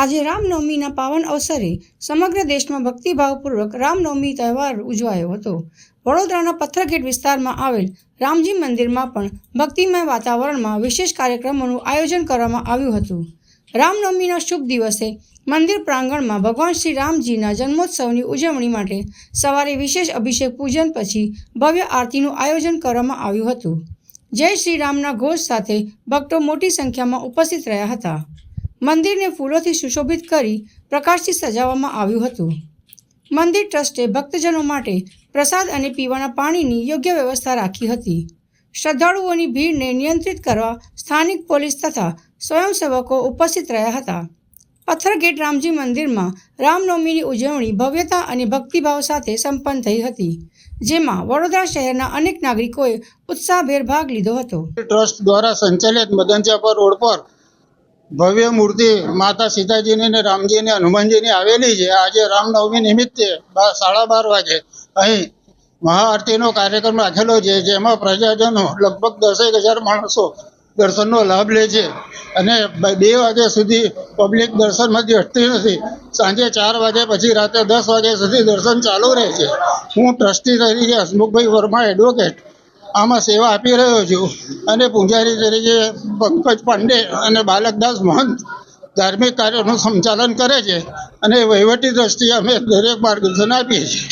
આજે રામનવમીના પાવન અવસરે સમગ્ર દેશમાં ભક્તિભાવપૂર્વક રામનવમી તહેવાર ઉજવાયો હતો. વડોદરાના પથ્થરગેટ વિસ્તારમાં આવેલ રામજી મંદિરમાં પણ ભક્તિમય વાતાવરણમાં વિશેષ કાર્યક્રમોનું આયોજન કરવામાં આવ્યું હતું. રામનવમીના શુભ દિવસે મંદિર પ્રાંગણમાં ભગવાન શ્રી રામજીના જન્મોત્સવની ઉજવણી માટે સવારે વિશેષ અભિષેક પૂજન પછી ભવ્ય આરતીનું આયોજન કરવામાં આવ્યું હતું. જય શ્રી રામના ઘોષ સાથે ભક્તો મોટી સંખ્યામાં ઉપસ્થિત રહ્યા હતા. મંદિરને ફૂલોથી સુશોભિત કરી પ્રકાશથી સજાવવામાં આવ્યું હતું. મંદિર ટ્રસ્ટે ભક્તજનો માટે પ્રસાદ અને પીવાના પાણીની યોગ્ય વ્યવસ્થા રાખી હતી. શ્રદ્ધાળુઓની ભીડને નિયંત્રિત કરવા સ્થાનિક પોલીસ તથા સ્વયંસેવકો ઉપસ્થિત રહ્યા હતા. પથ્થરગેટ રામજી મંદિરમાં રામનવમીની ઉજવણી ભવ્યતા અને ભક્તિભાવ સાથે સંપન્ન થઈ હતી, જેમાં વડોદરા શહેરના અનેક નાગરિકોએ ઉત્સાહભેર ભાગ લીધો હતો. ટ્રસ્ટ દ્વારા સંચાલિત મદનજાપર રોડ પર ભવ્ય મૂર્તિ માતા સીતાજીની અને રામજીની, હનુમાનજીની આવેલી છે. આજે રામનવમી નિમિત્તે સાડા બાર વાગે અહીં મહાઆરતીનો કાર્યક્રમ રાખેલો છે, જેમાં પ્રજાજનો લગભગ દસેક હજાર માણસો દર્શનનો લાભ લે છે. અને બે વાગ્યા સુધી પબ્લિક દર્શનમાંથી હટતી નથી. સાંજે ચાર વાગ્યા પછી રાતે દસ વાગ્યા સુધી દર્શન ચાલુ રહે છે. હું ટ્રસ્ટી તરીકે હસમુખભાઈ વર્મા એડવોકેટ આમાં સેવા આપી રહ્યો છું અને પૂજારી તરીકે પંકજ પાંડે અને બાલકદાસ મહંત ધાર્મિક કાર્યોનું સંચાલન કરે છે અને વહીવટી દ્રષ્ટિએ અમે દરેક માર્ગદર્શન આપીએ છીએ.